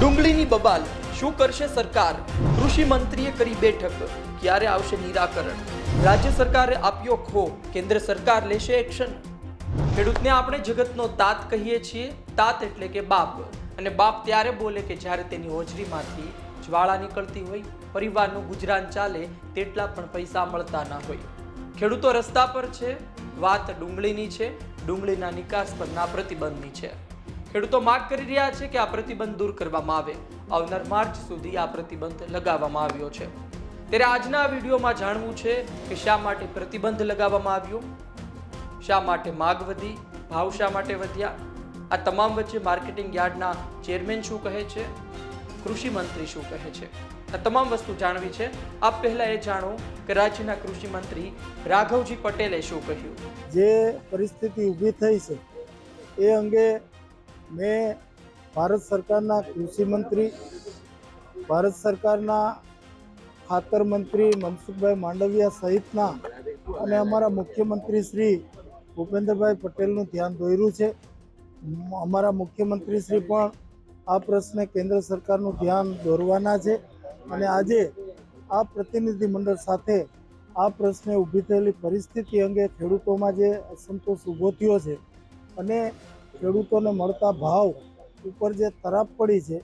કરી બબાલ. શું કરશે સરકાર? કૃષિ મંત્રીએ કરી બેઠક. ક્યારે આવશે નિરાકરણ? રાજ્ય સરકારે આપ્યો ખો. કેન્દ્ર સરકાર લેશે એક્શન. ખેડૂતને આપણે જગતનો તાત કહીએ છીએ. તાત એટલે કે બાપ. અને બાપ ત્યારે બોલે કે જ્યારે તેની હોજરીમાંથી જ્વાળા નીકળતી હોય, પરિવારનું ગુજરાન ચાલે, તેટલા પણ પૈસા મળતા ના હોય. ખેડૂતો રસ્તા પર છે. વાત ડુંગળીની છે. ડુંગળીના નિકાસ પરના પ્રતિબંધની છે. ખેડૂતો માગ કરી રહ્યા છે કે આ પ્રતિબંધ દૂર કરવામાં આવે. આવનાર માર્ચ સુધી આ પ્રતિબંધ લગાવવામાં આવ્યો છે. ત્યારે આજના વિડીયોમાં જાણવું છે કે શા માટે પ્રતિબંધ લગાવવામાં આવ્યો? શા માટે માગ વધી? ભાવ શા માટે વધ્યા? આ તમામ વચ્ચે માર્કેટિંગ યાર્ડના ચેરમેન શું કહે છે? કૃષિ મંત્રી શું કહે છે? આ તમામ વસ્તુ જાણવી છે. આપ પહેલા એ જાણો કે રાજ્યના કૃષિ મંત્રી રાઘવજી પટેલે શું કહ્યું? જે પરિસ્થિતિ ઊભી થઈ છે, એ અંગે મેં ભારત સરકારના કૃષિ મંત્રી, ભારત સરકારના ખાતર મંત્રી મનસુખભાઈ માંડવિયા સહિતના અને અમારા મુખ્યમંત્રી શ્રી ભૂપેન્દ્રભાઈ પટેલનું ધ્યાન દોર્યું છે. અમારા મુખ્યમંત્રી શ્રી પણ આ પ્રશ્ને કેન્દ્ર સરકારનું ધ્યાન દોરવાના છે અને આજે આ પ્રતિનિધિમંડળ સાથે આ પ્રશ્ને ઊભી થયેલી પરિસ્થિતિ અંગે ખેડૂતોમાં જે અસંતોષ ઊભો થયો છે અને ખેડૂતોને મળતા ભાવ ઉપર જે તરાપ પડી છે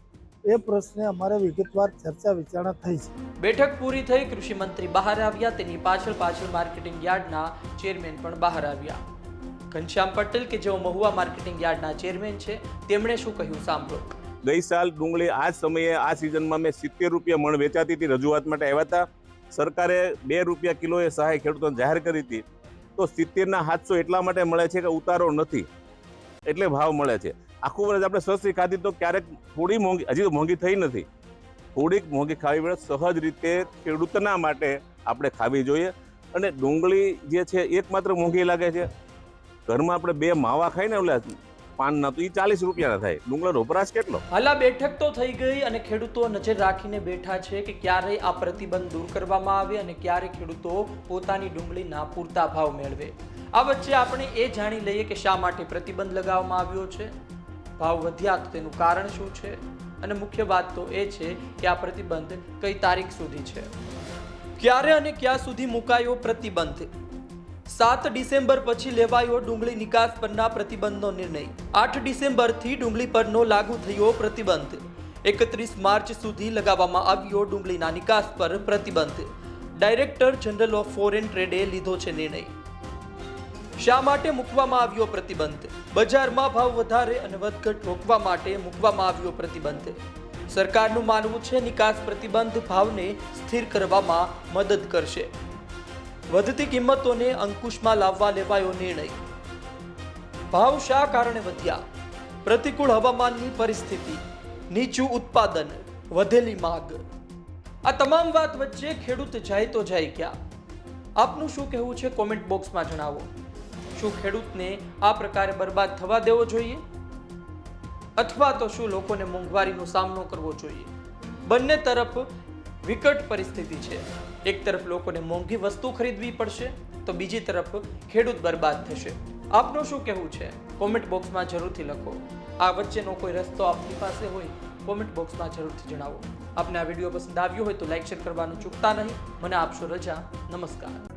એ પ્રશ્ને અમારે વિગતવાર ચર્ચા વિચારણા થઈ છે. બેઠક પૂરી થઈ કૃષિ મંત્રી બહાર આવ્યા તેની પાછળ પાછળ માર્કેટિંગ યાર્ડના ચેરમેન પણ બહાર આવ્યા. ઘનશ્યામ પટેલ કે જેઓ મહુવા માર્કેટિંગ યાર્ડના ચેરમેન છે તેમણે શું કહ્યું સાંભળો. ગઈ સાલ ડુંગળી આ સમયે આ સિઝનમાં મેં સિત્તેર રૂપિયા મણ વેચાતી હતી રજૂઆત માટે આવ્યા હતા. સરકારે બે રૂપિયા કિલોએ સહાય ખેડૂતોને જાહેર કરી હતી. તો સિત્તેરના સાતસો એટલા માટે મળે છે કે ઉતારો નથી. એટલે ભાવ મળે છે. આખું વર્ષ આપણે સસ્તી ખાધી તો ક્યારેક થોડી મોંઘી, હજી તો મોંઘી થઈ નથી. થોડીક મોંઘી ખાવી પડે, સહજ રીતે ખેડૂતના માટે આપણે ખાવી જોઈએ. અને ડુંગળી જે છે એકમાત્ર મોંઘી લાગે છે. ઘરમાં આપણે બે માવા ખાઈને ઓલા પાનના, તો એ ચાલીસ રૂપિયાના થાય. ડુંગળીનો વપરાશ કેટલો? હાલ બેઠક તો થઈ ગઈ અને ખેડૂતો નજર રાખીને બેઠા છે કે ક્યારે આ પ્રતિબંધ દૂર કરવામાં આવે અને ક્યારે ખેડૂતો પોતાની ડુંગળી ના પૂરતા ભાવ મેળવે. આ વચ્ચે આપણે એ જાણી લઈએ કે શા માટે પ્રતિબંધ લગાવવામાં આવ્યો છે? ભાવ વધ્યા તો તેનું કારણ શું છે? અને મુખ્ય વાત તો એ છે કે આ પ્રતિબંધ કઈ તારીખ સુધી છે? ક્યારે અને ક્યાં સુધી મુકાયો પ્રતિબંધ? સાત ડિસેમ્બર પછી લેવાયો ડુંગળી નિકાસ પરના પ્રતિબંધનો નિર્ણય. આઠ ડિસેમ્બરથી ડુંગળી પરનો લાગુ થયો પ્રતિબંધ. એકત્રીસ માર્ચ સુધી લગાવવામાં આવ્યો ડુંગળીના નિકાસ પર પ્રતિબંધ. ડાયરેક્ટર જનરલ ઓફ ફોરેન ટ્રેડે લીધો છે નિર્ણય. શા માટે મૂકવામાં આવ્યો પ્રતિબંધ? બજારમાં ભાવ વધારે અને વધઘટ રોકવા માટે મૂકવામાં આવ્યો પ્રતિબંધ? સરકારનું માનવું છે નિકાસ પ્રતિબંધ ભાવને સ્થિર કરવામાં મદદ કરશે. વધતી કિંમતોને અંકુશમાં લાવવા લેવાયો નિર્ણય. ભાવ શા કારણે વધ્યા? પ્રતિકૂળ હવામાનની પરિસ્થિતિ, નીચું ઉત્પાદન, વધેલી માગ. આ તમામ વાત વચ્ચે ખેડૂત જાય તો જાય ક્યાં? આપનું શું કહેવું છે કોમેન્ટ બોક્સમાં જણાવો. શું ખેડૂતને આ પ્રકારે બરબાદ થવા દેવો જોઈએ? અથવા તો શું લોકોને મોંઘવારીનો સામનો કરવો જોઈએ? બંને તરફ વિકટ પરિસ્થિતિ છે. એક તરફ લોકોને મોંઘી વસ્તુ ખરીદવી પડશે, તો બીજી તરફ ખેડૂત બરબાદ થશે. આપનું શું કહેવું છે? કોમેન્ટ બોક્સમાં જરૂરથી લખો. આ વચ્ચેનો કોઈ રસ્તો આપની પાસે હોય, કોમેન્ટ બોક્સમાં જરૂરથી જણાવો. આપને આ વીડિયો પસંદ આવ્યો હોય તો લાઇક શેર કરવાનું ચૂકતા નહીં. મને આપશો રજા. નમસ્કાર.